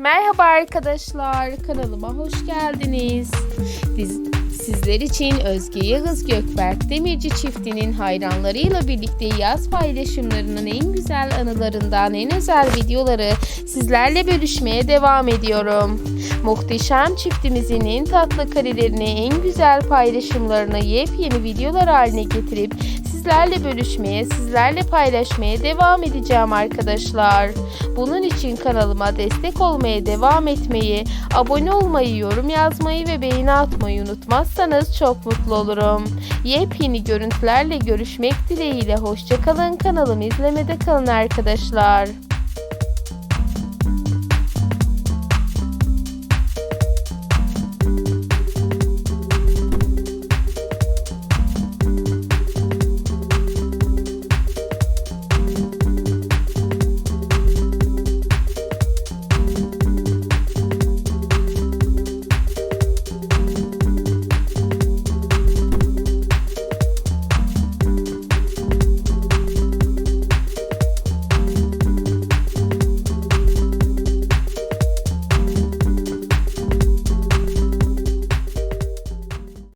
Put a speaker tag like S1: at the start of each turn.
S1: Merhaba arkadaşlar, kanalıma hoş geldiniz. Biz, sizler için Özge Yağız Gökberk Demirci çiftinin hayranlarıyla birlikte yaz paylaşımlarının en güzel anılarından en özel videoları sizlerle bölüşmeye devam ediyorum. Muhteşem çiftimizin en tatlı karelerini, en güzel paylaşımlarını yepyeni videolar haline getirip sizlerle bölüşmeye, sizlerle paylaşmaya devam edeceğim arkadaşlar. Bunun için kanalıma destek olmaya devam etmeyi, abone olmayı, yorum yazmayı ve beğeni atmayı unutmazsanız çok mutlu olurum. Yepyeni görüntülerle görüşmek dileğiyle hoşçakalın kanalımı izlemede kalın arkadaşlar.